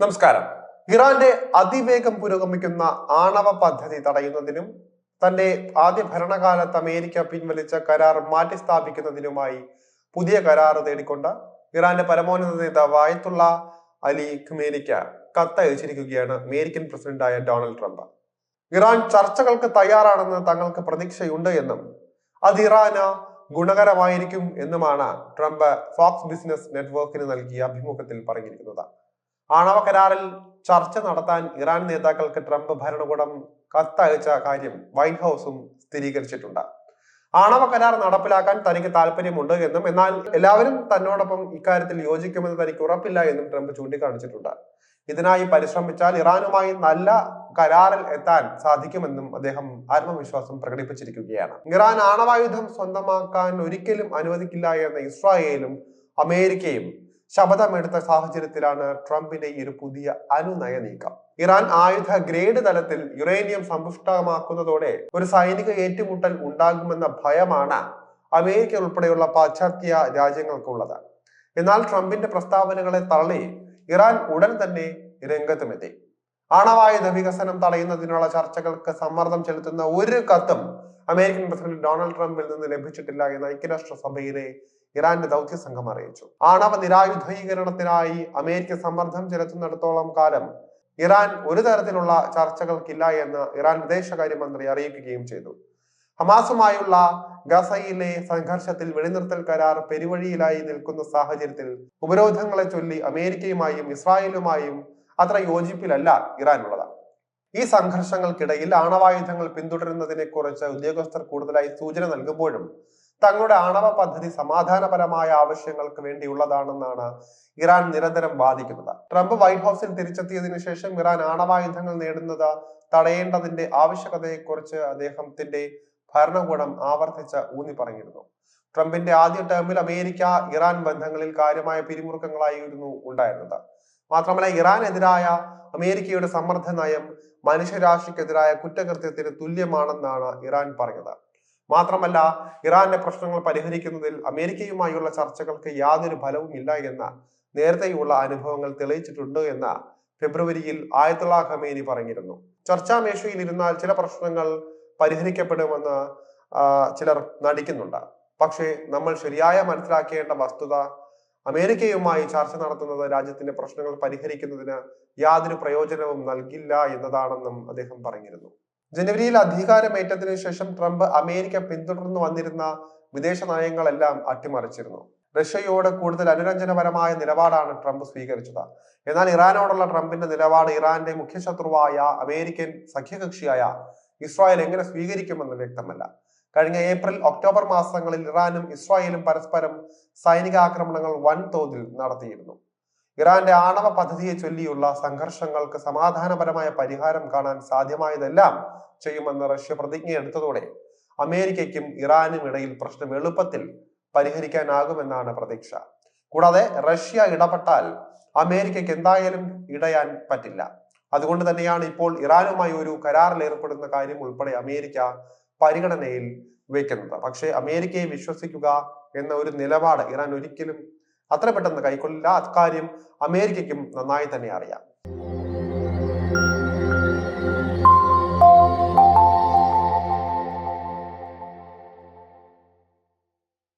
നമസ്കാരം. ഇറാന്റെ അതിവേഗം പുരോഗമിക്കുന്ന ആണവ പദ്ധതി തടയുന്നതിനും തന്റെ ആദ്യ ഭരണകാലത്ത് അമേരിക്ക പിൻവലിച്ച കരാർ മാറ്റിസ്ഥാപിക്കുന്നതിനുമായി പുതിയ കരാർ തേടിക്കൊണ്ട് ഇറാന്റെ പരമോന്നത നേതാവ് ആയത്തുള്ള അലി ഖുമേനിക്ക് കത്തയച്ചിരിക്കുകയാണ് അമേരിക്കൻ പ്രസിഡന്റായ ഡൊണാൾഡ് ട്രംപ്. ഇറാൻ ചർച്ചകൾക്ക് തയ്യാറാണെന്ന് തങ്ങൾക്ക് പ്രതീക്ഷയുണ്ട് എന്നും അത് ഇറാന് ഗുണകരമായിരിക്കും എന്നുമാണ് ട്രംപ് ഫോക്സ് ബിസിനസ് നെറ്റ്വർക്കിന് നൽകിയ അഭിമുഖത്തിൽ പറഞ്ഞിരിക്കുന്നത്. ആണവ കരാറിൽ ചർച്ച നടത്താൻ ഇറാൻ നേതാക്കൾക്ക് ട്രംപ് ഭരണകൂടം കത്തയച്ച കാര്യം വൈറ്റ് ഹൗസും സ്ഥിരീകരിച്ചിട്ടുണ്ട്. ആണവ കരാർ നടപ്പിലാക്കാൻ തനിക്ക് താല്പര്യമുണ്ട് എന്നും എന്നാൽ എല്ലാവരും തന്നോടൊപ്പം ഇക്കാര്യത്തിൽ യോജിക്കുമെന്ന് തനിക്ക് ഉറപ്പില്ല എന്നും ട്രംപ് ചൂണ്ടിക്കാണിച്ചിട്ടുണ്ട്. ഇതിനായി പരിശ്രമിച്ചാൽ ഇറാനുമായി നല്ല കരാറിൽ എത്താൻ സാധിക്കുമെന്നും അദ്ദേഹം ആത്മവിശ്വാസം പ്രകടിപ്പിച്ചിരിക്കുകയാണ്. ഇറാൻ ആണവായുധം സ്വന്തമാക്കാൻ ഒരിക്കലും അനുവദിക്കില്ല എന്ന ഇസ്രായേലും അമേരിക്കയും ശപഥമെടുത്ത സാഹചര്യത്തിലാണ് ട്രംപിന്റെ ഈ ഒരു പുതിയ അനുനയ നീക്കം. ഇറാൻ ആയുധ ഗ്രേഡ് തലത്തിൽ യുറേനിയം സമ്പുഷ്ടമാക്കുന്നതോടെ ഒരു സൈനിക ഏറ്റുമുട്ടൽ ഉണ്ടാകുമെന്ന ഭയമാണ് അമേരിക്ക ഉൾപ്പെടെയുള്ള പാശ്ചാത്യ രാജ്യങ്ങൾക്കുള്ളത്. എന്നാൽ ട്രംപിന്റെ പ്രസ്താവനകളെ തള്ളി ഇറാൻ ഉടൻ തന്നെ രംഗത്തുമെത്തി. ആണവായുധ വികസനം തടയുന്നതിനുള്ള ചർച്ചകൾക്ക് സമ്മർദ്ദം ചെലുത്തുന്ന ഒരു കത്തും അമേരിക്കൻ പ്രസിഡന്റ് ഡൊണാൾഡ് ട്രംപിൽ നിന്ന് ലഭിച്ചിട്ടില്ല എന്ന് ഐക്യരാഷ്ട്ര സഭയിലെ ഇറാന്റെ ദൗത്യ സംഘം അറിയിച്ചു. ആണവ നിരായുധീകരണത്തിനായി അമേരിക്ക സമ്മർദ്ദം ചെലുത്തുന്നിടത്തോളം കാലം ഇറാൻ ഒരു തരത്തിലുള്ള ചർച്ചകൾക്കില്ല എന്ന് ഇറാൻ വിദേശകാര്യമന്ത്രി അറിയിക്കുകയും ചെയ്തു. ഹമാസുമായുള്ള ഗസയിലെ സംഘർഷത്തിൽ വെടിനിർത്തൽ കരാർ പെരുവഴിയിലായി നിൽക്കുന്ന സാഹചര്യത്തിൽ ഉപരോധങ്ങളെ ചൊല്ലി അമേരിക്കയുമായും ഇസ്രായേലുമായും അത്ര യോജിപ്പിലല്ല ഇറാൻ ഉള്ളത് ഈ സംഘർഷങ്ങൾക്കിടയിൽ ആണവായുധങ്ങൾ പിന്തുടരുന്നതിനെ കുറിച്ച് ഉദ്യോഗസ്ഥർ കൂടുതലായി സൂചന നൽകുമ്പോഴും തങ്ങളുടെ ആണവ പദ്ധതി സമാധാനപരമായ ആവശ്യങ്ങൾക്ക് വേണ്ടിയുള്ളതാണെന്നാണ് ഇറാൻ നിരന്തരം വാദിക്കുന്നത്. ട്രംപ് വൈറ്റ് ഹൗസിൽ തിരിച്ചെത്തിയതിനു ശേഷം ഇറാൻ ആണവായുധങ്ങൾ നേടുന്നത് തടയേണ്ടതിന്റെ ആവശ്യകതയെക്കുറിച്ച് അദ്ദേഹത്തിന്റെ ഭരണകൂടം ആവർത്തിച്ച് ഊന്നി പറഞ്ഞിരുന്നു. ട്രംപിന്റെ ആദ്യ ടേമിൽ അമേരിക്ക ഇറാൻ ബന്ധങ്ങളിൽ കാര്യമായ പിരിമുറുക്കങ്ങളായിരുന്നു ഉണ്ടായിരുന്നത്. മാത്രമല്ല ഇറാനെതിരായ അമേരിക്കയുടെ സമ്മർദ്ദ നയം മനുഷ്യരാശിക്കെതിരായ കുറ്റകൃത്യത്തിന് തുല്യമാണെന്നാണ് ഇറാൻ പറഞ്ഞത്. മാത്രമല്ല ഇറാന്റെ പ്രശ്നങ്ങൾ പരിഹരിക്കുന്നതിൽ അമേരിക്കയുമായുള്ള ചർച്ചകൾക്ക് യാതൊരു ഫലവും ഇല്ല എന്ന നേരത്തെയുള്ള അനുഭവങ്ങൾ തെളിയിച്ചിട്ടുണ്ട് എന്ന ഫെബ്രുവരിയിൽ ആയത്തുള്ള ഖമേനി പറഞ്ഞിരുന്നു. ചർച്ചാ മേശയിൽ ഇരുന്നാൽ ചില പ്രശ്നങ്ങൾ പരിഹരിക്കപ്പെടുമെന്ന് ചിലർ നടിക്കുന്നുണ്ട്. പക്ഷേ നമ്മൾ ശരിയായ മനസ്സിലാക്കേണ്ട വസ്തുത അമേരിക്കയുമായി ചർച്ച നടത്തുന്നത് രാജ്യത്തിന്റെ പ്രശ്നങ്ങൾ പരിഹരിക്കുന്നതിന് യാതൊരു പ്രയോജനവും നൽകില്ല എന്നതാണെന്നും അദ്ദേഹം പറഞ്ഞിരുന്നു. ജനുവരിയിൽ അധികാരമേറ്റതിനു ശേഷം ട്രംപ് അമേരിക്ക പിന്തുടർന്നു വന്നിരുന്ന വിദേശ നയങ്ങളെല്ലാം അട്ടിമറിച്ചിരുന്നു. റഷ്യയോട് കൂടുതൽ അനുരഞ്ജനപരമായ നിലപാടാണ് ട്രംപ് സ്വീകരിച്ചത്. എന്നാൽ ഇറാനോടുള്ള ട്രംപിന്റെ നിലപാട് ഇറാന്റെ മുഖ്യശത്രുവായ അമേരിക്കൻ സഖ്യകക്ഷിയായ ഇസ്രായേൽ എങ്ങനെ സ്വീകരിക്കുമെന്ന് വ്യക്തമല്ല. കഴിഞ്ഞ ഏപ്രിൽ ഒക്ടോബർ മാസങ്ങളിൽ ഇറാനും ഇസ്രായേലും പരസ്പരം സൈനിക ആക്രമണങ്ങൾ വൻതോതിൽ നടത്തിയിരുന്നു. ഇറാന്റെ ആണവ പദ്ധതിയെ ചൊല്ലിയുള്ള സംഘർഷങ്ങൾക്ക് സമാധാനപരമായ പരിഹാരം കാണാൻ സാധ്യമായതെല്ലാം ചെയ്യുമെന്ന് റഷ്യ പ്രതിജ്ഞ എടുത്തതോടെ അമേരിക്കയ്ക്കും ഇറാനും ഇടയിൽ പ്രശ്നം എളുപ്പത്തിൽ പരിഹരിക്കാനാകുമെന്നാണ് പ്രതീക്ഷ. കൂടാതെ റഷ്യ ഇടപെട്ടാൽ അമേരിക്കയ്ക്ക് എന്തായാലും ഇടയാൻ പറ്റില്ല. അതുകൊണ്ട് തന്നെയാണ് ഇപ്പോൾ ഇറാനുമായി ഒരു കരാറിൽ ഏർപ്പെടുന്ന കാര്യം ഉൾപ്പെടെ അമേരിക്ക പരിഗണനയിൽ വയ്ക്കുന്നത് പക്ഷേ അമേരിക്കയെ വിശ്വസിക്കുക എന്ന ഒരു നിലപാട് ഇറാൻ ഒരിക്കലും അത്ര പെട്ടെന്ന് കൈക്കൊള്ളില്ല. അക്കാര്യം അമേരിക്കയ്ക്കും നന്നായി തന്നെ അറിയാം.